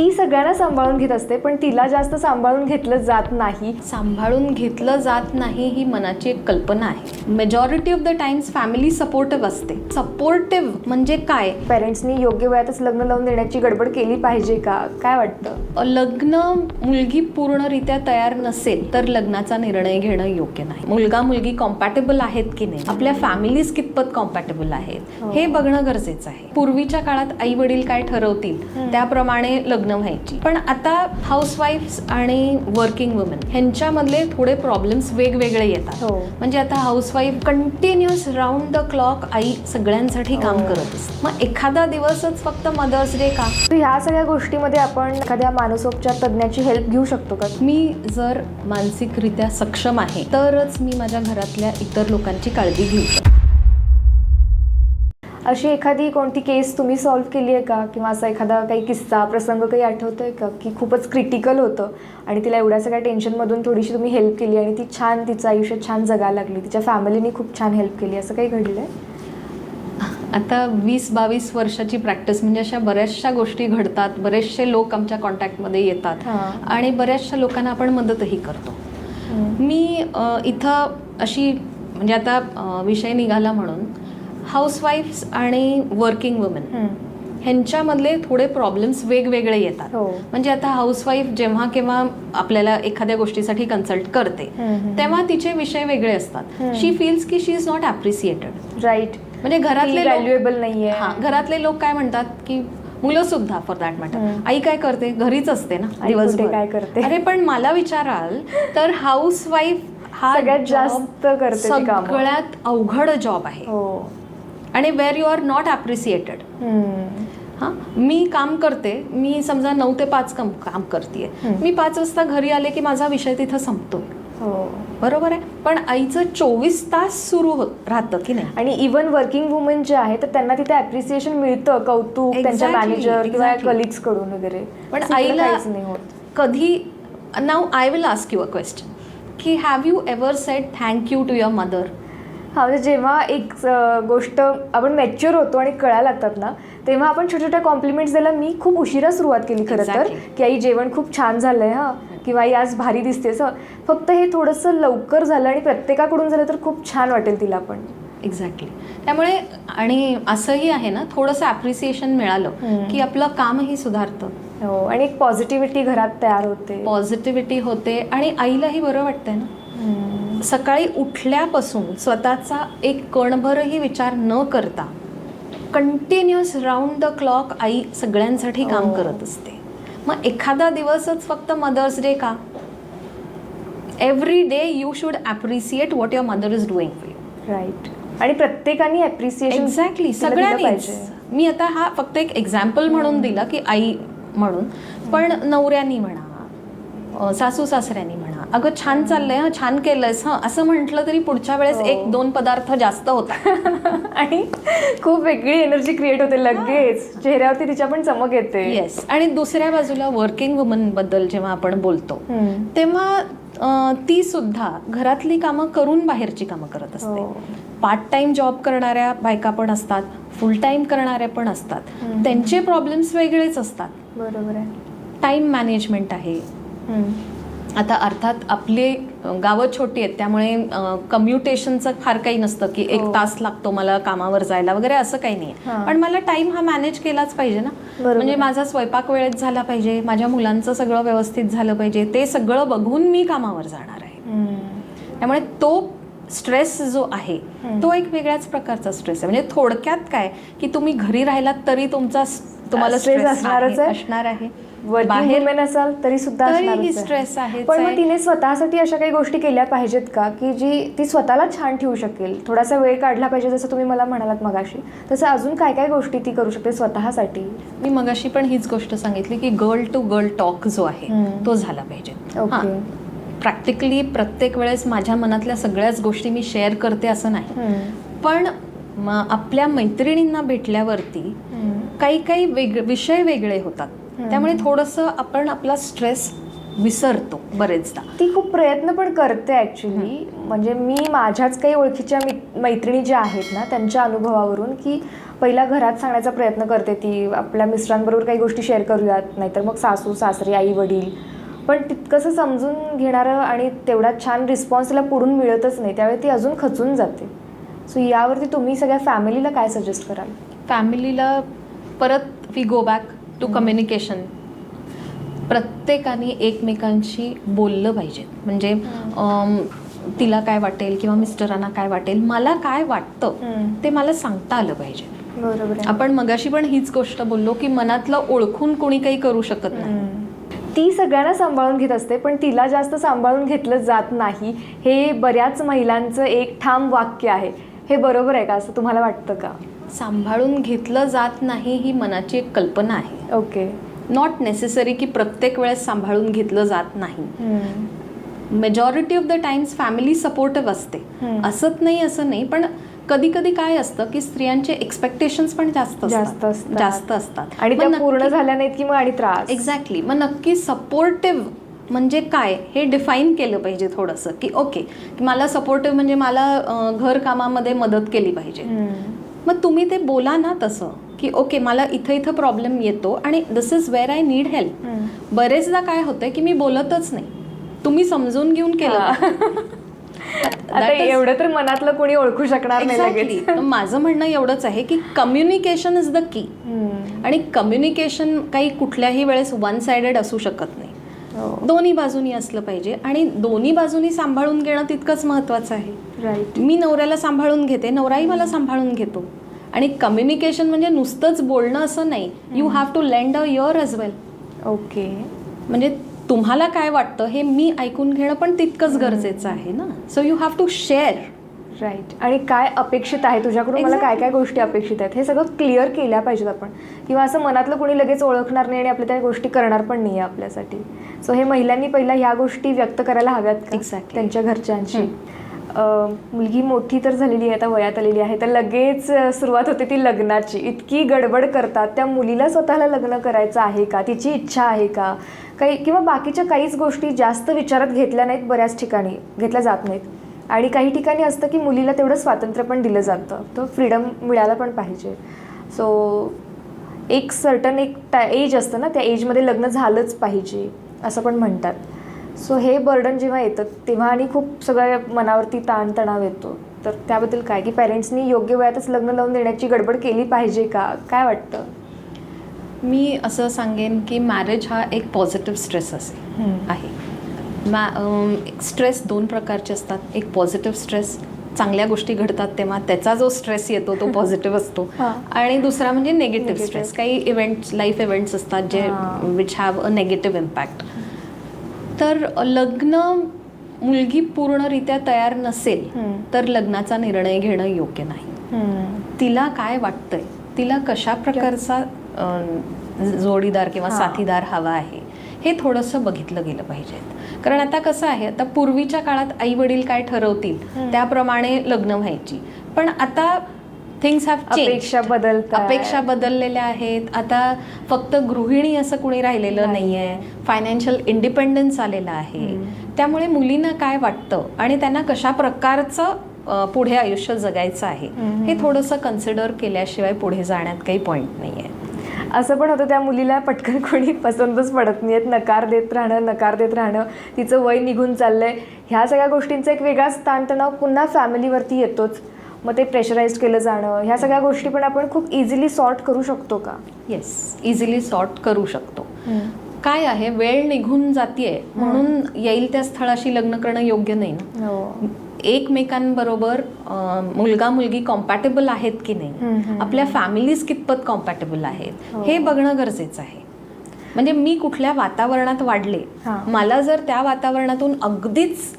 ती सगळ्यांना सांभाळून घेत असते पण तिला जास्त सांभाळून घेतलं जात नाही. सांभाळून घेतलं जात नाही ही मनाची एक कल्पना आहे. Majority of the times family supportive असते. सपोर्टिव्ह म्हणजे काय? पेरेंट्सनी योग्य वयातच लग्न लावून देण्याची गडबड केली पाहिजे का? काय वाटतं? लग्न मुलगी पूर्णरित्या तयार नसेल तर लग्नाचा निर्णय घेणं योग्य नाही. मुलगा मुलगी कॉम्पॅटेबल आहेत की नाही? आपल्या फॅमिलीज कितपत कॉम्पॅटेबल आहेत? हो. हे बघणं गरजेचं आहे. पूर्वीच्या काळात आई वडील काय ठरवतील? त्याप्रमाणे लग्न व्हायची. पण आता हाऊसवाईफ्स आणि वर्किंग वुमन ह्यांच्यामधले थोडे प्रॉब्लेम्स वेगवेगळे येतात. हो. म्हणजे आता housewife continuous round the clock आई सगळ्यांसाठी काम हो. करत असते. मग एखादा दिवसच फक्त मदर्स डे का? ह्या सगळ्या गोष्टीमध्ये आपण एखाद्या मानसोपचार तज्ज्ञाची हेल्प घेऊ शकतो का? मी जर मानसिकरित्या सक्षम आहे तरच मी माझ्या घरातल्या इतर लोकांची काळजी घेऊ शकते. अशी एखादी कोणती केस तुम्ही सॉल्व्ह केली आहे का? किंवा असा एखादा काही किस्सा प्रसंग काही आठवतोय का? की खूपच क्रिटिकल होतं आणि तिला एवढ्या सगळ्या टेन्शनमधून थोडीशी तुम्ही हेल्प केली आणि ती छान तिचं आयुष्य छान जगायला लागली. तिच्या फॅमिलीने खूप छान हेल्प केली. असं काही घडलंय? आता वीस बावीस वर्षाची प्रॅक्टिस म्हणजे अशा बऱ्याचशा गोष्टी घडतात. बरेचसे लोक आमच्या कॉन्टॅक्टमध्ये येतात. आणि बऱ्याचशा लोकांना आपण मदतही करतो. मी इथं अशी म्हणजे आता विषय निघाला म्हणून हाऊसवाईफ्स आणि वर्किंग वुमन. ह्यांच्यामधले थोडे प्रॉब्लेम्स वेगवेगळे येतात हो. म्हणजे आता हाऊसवाईफ जेव्हा केव्हा आपल्याला एखाद्या गोष्टीसाठी कन्सल्ट करते. तेव्हा तिचे विषय वेगळे असतात. शी फील्स की she is not appreciated right म्हणजे घरातले व्हॅल्युएबल नाहीये हा घरातले लोक काय म्हणतात की मुलं सुद्धा फॉर दॅट मॅटर. आई काय करते घरीच असते ना दिवसभर काय करते? अरे पण मला विचाराल तर हाऊस वाईफ हा सगळ्यात जास्त करते. सगळ्यात अवघड जॉब आहे हो आणि where you are not appreciated hmm. हां मी काम करते मी समजा नऊ ते पाच काम काम करते. मी पाच वाजता घरी आले की माझा विषय तिथं संपतोय हो. बरोबर आहे? पण आईचं चोवीस तास सुरू होत राहतं की नाही? आणि इवन वर्किंग वुमन जे आहे तर त्यांना तिथे अप्रिसिएशन मिळतं कौतुक त्यांच्या मॅनेजर किंवा. कलिग्सकडून वगैरे. पण आईला नाही होत. कधी now I will ask you a question की have you ever said thank you to your mother हा म्हणजे जेव्हा एक गोष्ट आपण मॅच्युअर होतो आणि कळायला लागतात ना तेव्हा आपण छोट्या छोट्या कॉम्प्लिमेंट्स द्यायला मी खूप उशिरा सुरुवात केली खरं तर. की आई जेवण खूप छान झालंय हा किंवा आई आज भारी दिसतेस हं. फक्त हे थोडंसं लवकर झालं आणि प्रत्येकाकडून झालं तर खूप छान वाटेल तिला पण एक्झॅक्टली त्यामुळे आणि असंही आहे ना थोडंसं ॲप्रिसिएशन मिळालं. की आपलं कामही सुधारतं हो आणि एक पॉझिटिव्हिटी घरात तयार होते पॉझिटिव्हिटी होते आणि आईलाही बरं वाटतंय ना. सकाळी उठल्यापासून स्वतःचा एक कणभरही विचार न करता कंटिन्युअस राऊंड द क्लॉक आई सगळ्यांसाठी काम हो. करत असते. मग एखादा दिवसच फक्त मदर्स डे का? Every day you should appreciate what your mother is doing for you right आणि प्रत्येकाने अप्रिसिएशन एक्झॅक्टली सगळ्यांनीच. मी आता हा फक्त एक एक्झाम्पल म्हणून दिला की आई म्हणून. पण नवऱ्यांनी म्हणा सासू सासऱ्यांनी म्हणा अगं छान चाललंय हं छान केलंयस हं असं म्हटलं तरी पुढच्या वेळेस हो. एक दोन पदार्थ जास्त होतात. आणि खूप वेगळी एनर्जी क्रिएट होते लगेच. चेहऱ्यावरती तिच्या पण चमक येते. येस आणि दुसऱ्या बाजूला वर्किंग वुमनबद्दल जेव्हा आपण बोलतो हम्म. तेव्हा अ, ती सुद्धा घरातली कामं करून बाहेरची कामं करत असते. हो. पार्ट टाइम जॉब करणाऱ्या बायका पण असतात फुल टाइम करणाऱ्या पण असतात. हम्म. त्यांचे प्रॉब्लेम्स वेगळेच असतात. बरोबर आहे. टाइम मॅनेजमेंट आहे. हम्म. आता अर्थात आपले गावं छोटी आहेत त्यामुळे कम्युटेशनचं फार काही नसतं की एक हो. तास लागतो मला कामावर जायला वगैरे असं काही नाही. पण मला टाइम हा मॅनेज केलाच पाहिजे ना. म्हणजे माझा स्वयंपाक वेळेत झाला पाहिजे माझ्या मुलांचं सगळं व्यवस्थित झालं पाहिजे ते सगळं बघून मी कामावर जाणार आहे. त्यामुळे तो स्ट्रेस जो आहे. तो एक वेगळ्याच प्रकारचा स्ट्रेस आहे म्हणजे थोडक्यात काय की तुम्ही घरी राहिलात तरी तुमचा तुम्हाला स्ट्रेस असणारच. असणार आहे बाहेर वुमेन असाल तरी सुद्धा तरीही असणारच आहे. पण मग. तिने स्वतःसाठी अशा काही गोष्टी केल्या पाहिजेत का की जी ती स्वतःला छान ठेवू शकेल थोडासा वेळ काढला पाहिजे जसं तुम्ही मला म्हणालात मगाशी तसं अजून काय काय गोष्टी ती करू शकते स्वतःसाठी मी मगाशी पण हीच गोष्ट सांगितली की गर्ल टू गर्ल टॉक जो आहे हम्म. तो झाला पाहिजे ओके प्रॅक्टिकली प्रत्येक वेळेस माझ्या मनातल्या सगळ्याच गोष्टी मी शेअर करते असं नाही. पण म- आपल्या मैत्रिणींना भेटल्यावरती. काही काही वेग विषय वेगळे होतात. त्यामुळे थोडंसं आपण आपला स्ट्रेस विसरतो बरेचदा. ती खूप प्रयत्न पण करते ॲक्च्युली म्हणजे मी माझ्याच काही ओळखीच्या मित- मैत्रिणी ज्या आहेत ना त्यांच्या अनुभवावरून की पहिला घरात सांगण्याचा प्रयत्न करते ती. आपल्या मिस्टरांबरोबर काही गोष्टी शेअर करूयात नाहीतर मग सासू सासरे आई वडील. पण तितकंसं समजून घेणारं आणि तेवढा छान रिस्पॉन्स तिला पुढून मिळतच नाही. त्यावेळी ती अजून खचून जाते. सो यावरती तुम्ही सगळ्या फॅमिलीला काय सजेस्ट कराल? फॅमिलीला परत we go back to communication प्रत्येकाने एकमेकांशी बोललं पाहिजे. म्हणजे तिला काय वाटेल किंवा मिस्टरांना काय वाटेल मला काय वाटतं. ते मला सांगता आलं पाहिजे. बरोबर आपण मगाशी पण हीच गोष्ट बोललो की मनातलं ओळखून कोणी काही करू शकत नाही. ती सगळ्यांना सांभाळून घेत असते पण तिला जास्त सांभाळून घेतलं जात नाही. हे बऱ्याच महिलांचं एक ठाम वाक्य आहे. हे बरोबर आहे का? असं तुम्हाला वाटतं का? सांभाळून घेतलं जात नाही ही मनाची एक कल्पना आहे. ओके. नॉट नेसेसरी की प्रत्येक वेळेस सांभाळून घेतलं जात नाही. Majority of the times family supportive असते. असत नाही असं नाही पण कधी कधी काय असतं की स्त्रियांचे एक्सपेक्टेशन्स पण जास्त जास्त असतात. जास्त असतात. आणि पूर्ण झाल्या नाहीत की मग आणि त्रास. एक्झॅक्टली मग नक्की सपोर्टिव्ह म्हणजे काय हे डिफाईन केलं पाहिजे थोडंसं की ओके की मला सपोर्टिव्ह म्हणजे मला अं, घर कामामध्ये मदत केली पाहिजे. मग तुम्ही ते बोला ना तसं की ओके मला इथं इथं प्रॉब्लेम येतो आणि this is where I need help. बरेचदा काय होतंय की मी बोलतच नाही तुम्ही समजून घेऊन केलं. आता एवढं तर मनातलं कोणी ओळखू शकणार नाही माझं म्हणणं एवढंच आहे की कम्युनिकेशन इज द की. आणि कम्युनिकेशन काही कुठल्याही वेळेस वन सायडेड असू शकत नाही. दोन्ही बाजूनी असलं पाहिजे आणि दोन्ही बाजूनी सांभाळून घेणं तितकंच महत्वाचं आहे. राईट मी नवऱ्याला सांभाळून घेते नवराही मला सांभाळून घेतो. आणि कम्युनिकेशन म्हणजे नुसतंच बोलणं असं नाही. You have to lend a ear as well okay म्हणजे तुम्हाला काय वाटतं हे मी ऐकून घेणं पण तितकंच गरजेचं आहे ना? So you have to share right आणि काय अपेक्षित आहे? तुझ्याकडून मला काय काय गोष्टी अपेक्षित आहेत? हे सगळं क्लिअर केल्या पाहिजेत आपण. किंवा असं मनातलं कोणी लगेच ओळखणार नाही आणि आपल्या त्या गोष्टी करणार पण नाही आहे आपल्यासाठी. सो हे महिलांनी पहिला ह्या गोष्टी व्यक्त करायला हव्यात? Exactly. त्यांच्या घरच्यांशी? मुलगी मोठी तर झालेली आहे आता वयात आलेली आहे तर लगेच सुरुवात होते ती लग्नाची. इतकी गडबड करतात. त्या मुलीला स्वतःला लग्न करायचं आहे का? तिची इच्छा आहे का? काही किंवा बाकीच्या काहीच गोष्टी जास्त विचारात घेतल्या नाहीत बऱ्याच ठिकाणी घेतल्या जात नाहीत. आणि काही ठिकाणी असतं की मुलीला तेवढं स्वातंत्र्य पण दिलं जातं. तो फ्रीडम मिळायला पण पाहिजे. सो एक सर्टन एक टा एज असतं ना त्या एजमध्ये लग्न झालंच पाहिजे असं पण म्हणतात. सो हे बर्डन जेव्हा येतं तेव्हा आणि खूप सगळ्या मनावरती ताणतणाव येतो. तर त्याबद्दल काय? की पॅरेंट्सनी योग्य वयातच लग्न लावून देण्याची गडबड केली पाहिजे का? काय वाटतं? मी असं सांगेन की मॅरेज हा एक पॉझिटिव्ह स्ट्रेस असेल आहे. मॅ स्ट्रेस दोन प्रकारचे असतात एक पॉझिटिव्ह स्ट्रेस चांगल्या गोष्टी घडतात तेव्हा त्याचा जो स्ट्रेस येतो तो पॉझिटिव्ह असतो. आणि दुसरा म्हणजे निगेटिव्ह. स्ट्रेस काही इव्हेंट्स लाईफ इव्हेंट्स असतात जे. Which have a negative impact तर लग्न मुलगी पूर्णरित्या तयार नसेल. तर लग्नाचा निर्णय घेणं योग्य नाही तिला काय वाटतंय तिला कशा प्रकारचा जोडीदार किंवा. साथीदार हवा आहे हे थोडंसं बघितलं गेलं पाहिजे कारण आता कसं आहे आता पूर्वीच्या काळात आई वडील काय ठरवतील. त्याप्रमाणे लग्न व्हायची पण आता थिंग्स हॅव अपेक्षा बदलतात. अपेक्षा बदललेल्या आहेत आता फक्त गृहिणी असं कुणी राहिलेलं नाही. नाहीये फायनान्शियल इंडिपेंडन्स आलेलं आहे. त्यामुळे मुलींना काय वाटतं आणि त्यांना कशा प्रकारचं पुढे आयुष्य जगायचं आहे. हे थोडंसं कन्सिडर केल्याशिवाय पुढे जाण्यात काही पॉईंट नाही आहे असं पण होतं त्या मुलीला पटकन कोणी पसंतच पडत नाहीत नकार देत राहणं नकार देत राहणं तिचं वय निघून चाललंय. ह्या सगळ्या गोष्टींचा एक वेगळाच ताणतणाव पुन्हा फॅमिलीवरती येतोच. मग ते प्रेशराईज केलं जाणं ह्या सगळ्या गोष्टी पण आपण खूप इझिली सॉर्ट करू शकतो का? येस इझिली सॉर्ट करू शकतो. काय आहे वेळ निघून जातीये. म्हणून येईल त्या स्थळाशी लग्न करणं योग्य नाही ना. हो. एकमेकांबरोबर मुलगा मुलगी कॉम्पॅटेबल आहेत की नाही. आपल्या फॅमिलीज कितपत कॉम्पॅटेबल आहेत हो. हे बघणं गरजेचं आहे म्हणजे मी कुठल्या वातावरणात वाढले. मला जर त्या वातावरणातून अगदीच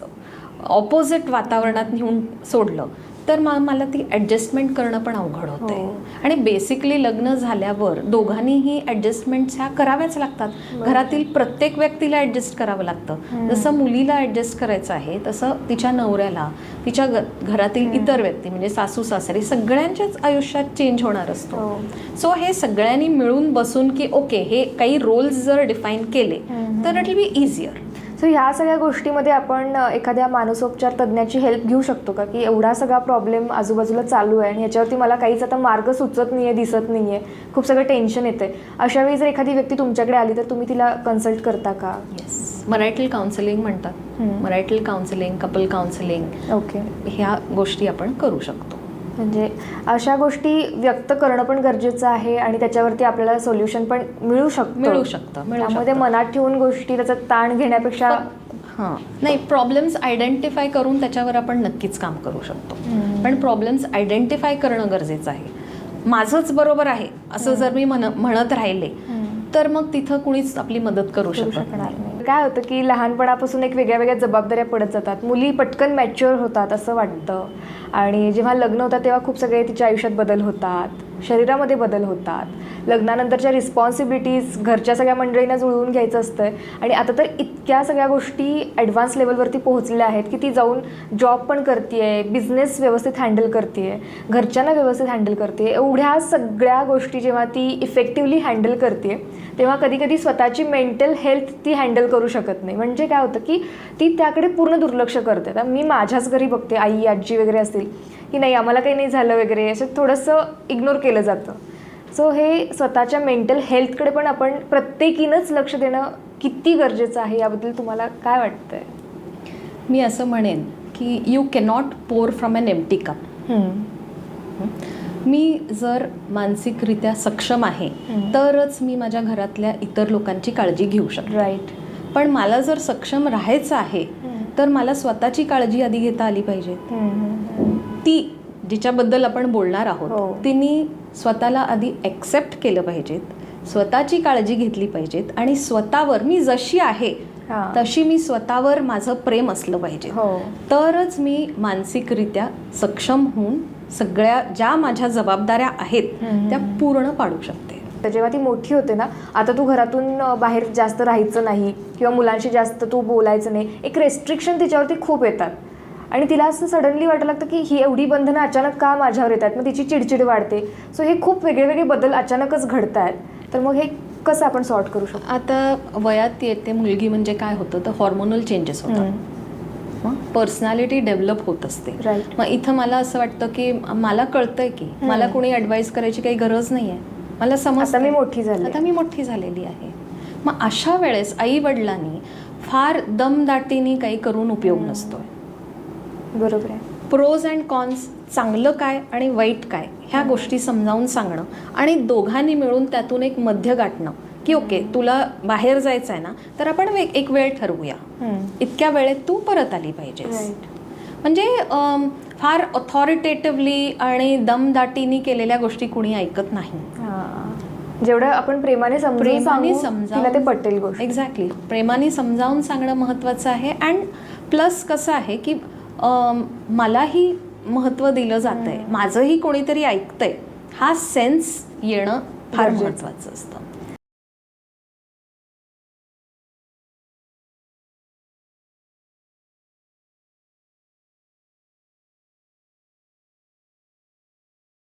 ऑपोजिट वातावरणात नेऊन सोडलं तर मा- मला ती ॲडजस्टमेंट करणं पण अवघड होते हो. आणि बेसिकली लग्न झाल्यावर दोघांनीही ॲडजस्टमेंट्स ह्या कराव्याच लागतात घरातील प्रत्येक व्यक्तीला ॲडजस्ट करावं लागतं. जसं मुलीला ॲडजस्ट करायचं आहे तसं तिच्या नवऱ्याला तिच्या घरातील इतर व्यक्ती म्हणजे सासू सासरे सगळ्यांच्याच आयुष्यात चेंज होणार असतो हो. सो हे सगळ्यांनी मिळून बसून की ओके हे काही रोल्स जर डिफाईन केले. तर it will be easier so ह्या सगळ्या गोष्टीमध्ये आपण एखाद्या मानसोपचार तज्ज्ञाची हेल्प घेऊ शकतो का? की एवढा सगळा प्रॉब्लेम आजूबाजूला चालू आहे आणि याच्यावरती मला काहीच आता मार्ग सुचत नाही आहे दिसत नाही आहे खूप सगळं टेन्शन येते अशा वेळी जर एखादी व्यक्ती तुमच्याकडे आली तर तुम्ही तिला कन्सल्ट करता का? येस मराठी काउन्सिलिंग म्हणतात. हम्म. Marathi counselling couple counselling okay ह्या गोष्टी आपण करू शकतो. म्हणजे अशा गोष्टी व्यक्त करणं पण गरजेचं आहे आणि त्याच्यावरती आपल्याला सोल्युशन पण मिळू शकतं. मिळू शकतं, मिळू त्यामध्ये शकतं. मनात ठेवून गोष्टी त्याचा ताण घेण्यापेक्षा हां. नाही प्रॉब्लेम्स आयडेंटिफाय करून त्याच्यावर आपण नक्कीच काम करू शकतो. हम्म. पण प्रॉब्लेम्स आयडेंटिफाय करणं गरजेचं आहे. माझंच बरोबर आहे. असं जर मी म्हण म्हणत राहिले तर मग तिथं कुणीच आपली मदत करू शकत नाही. काय होतं की लहानपणापासून एक वेगळ्या वेगळ्या जबाबदाऱ्या पडत जातात. मुली पटकन मॅच्युअर होतात असं वाटतं. आणि जेव्हा लग्न होतात तेव्हा खूप सगळे तिच्या आयुष्यात बदल होतात. शरीरामध्ये बदल होतात. लग्नानंतरच्या रिस्पॉन्सिबिलिटीज घरच्या सगळ्या मंडळींना जुळवून घ्यायचं असतं. आणि आता तर इतक्या सगळ्या गोष्टी ॲडव्हान्स लेवलवरती पोहोचलेल्या आहेत की ती जाऊन जॉब पण करते बिझनेस व्यवस्थित हँडल करते घरच्यांना व्यवस्थित हँडल करते एवढ्या सगळ्या गोष्टी जेव्हा ती इफेक्टिव्हली हँडल करते तेव्हा कधीकधी स्वतःची मेंटल हेल्थ ती हँडल करू शकत नाही. म्हणजे काय होतं की ती त्याकडे पूर्ण दुर्लक्ष करते. आता मी माझ्याच घरी बघते आई आजी वगैरे असतील. की नाही आम्हाला काही नाही झालं वगैरे. असं थोडंसं इग्नोर केलं जातं. सो हे स्वतःच्या मेंटल हेल्थकडे पण आपण प्रत्येकीनंच लक्ष देणं किती गरजेचं आहे याबद्दल तुम्हाला काय वाटतंय? मी असं म्हणेन की you cannot pour from an empty cup मी जर मानसिकरित्या सक्षम आहे. तरच मी माझ्या घरातल्या इतर लोकांची काळजी घेऊ शकतो. राईट पण मला जर सक्षम राहायचं आहे तर मला स्वतःची काळजी आधी घेता आली पाहिजे. ती जिच्याबद्दल आपण बोलणार हो. आहोत तिने स्वतःला आधी ॲक्सेप्ट केलं पाहिजेत स्वतःची काळजी घेतली पाहिजेत आणि स्वतःवर मी जशी आहे हां. तशी मी स्वतःवर माझं प्रेम असलं पाहिजे हो तरच मी मानसिकरित्या सक्षम होऊन सगळ्या ज्या माझ्या जबाबदाऱ्या आहेत. त्या पूर्ण पाडू शकते तर जेव्हा ती मोठी होते ना आता तू घरातून बाहेर जास्त राहायचं नाही किंवा मुलांशी जास्त तू बोलायचं नाही एक रेस्ट्रिक्शन तिच्यावरती खूप येतात आणि तिला असं सडनली वाटायला लागतं की ही एवढी बंधनं अचानक का माझ्यावर येतात? मग तिची चिडचिड वाढते. सो हे खूप वेगळे वेगळे बदल अचानकच घडत आहेत तर मग हे कसं आपण सॉर्ट करू शकतो? आता वयात येते मुलगी म्हणजे काय होतं? तर हॉर्मोनल चेंजेस होतात. पर्सनॅलिटी डेव्हलप होत असते. मग इथं मला असं वाटतं की मला कळतंय की मला कोणी ॲडवाईस करायची काही गरज नाही आहे मला समज मी मोठी झाली आता मी मोठी झालेली आहे. मग अशा वेळेस आई वडिलांनी फार दमदाटीने काही करून उपयोग नसतोय. बरोबर आहे. प्रोज अँड कॉन्स चांगलं काय आणि वाईट काय ह्या गोष्टी समजावून सांगणं आणि दोघांनी मिळून त्यातून एक मध्य गाठणं की ओके तुला बाहेर जायचं आहे ना तर आपण एक वेळ ठरवूया. इतक्या वेळेत तू परत आली पाहिजेस. Right. म्हणजे फार ऑथॉरिटेटिव्हली आणि दमदाटीने केलेल्या गोष्टी कुणी ऐकत नाही. जेवढं आपण प्रेमाने प्रेमाने तिला ते पटेल एक्झॅक्टली प्रेमाने समजावून सांगणं महत्त्वाचं आहे. अँड प्लस कसं आहे की मलाही महत्त्व दिलं जात आहे माझंही कोणीतरी ऐकतंय. हा सेन्स येणं फार. महत्त्वाचं असतं.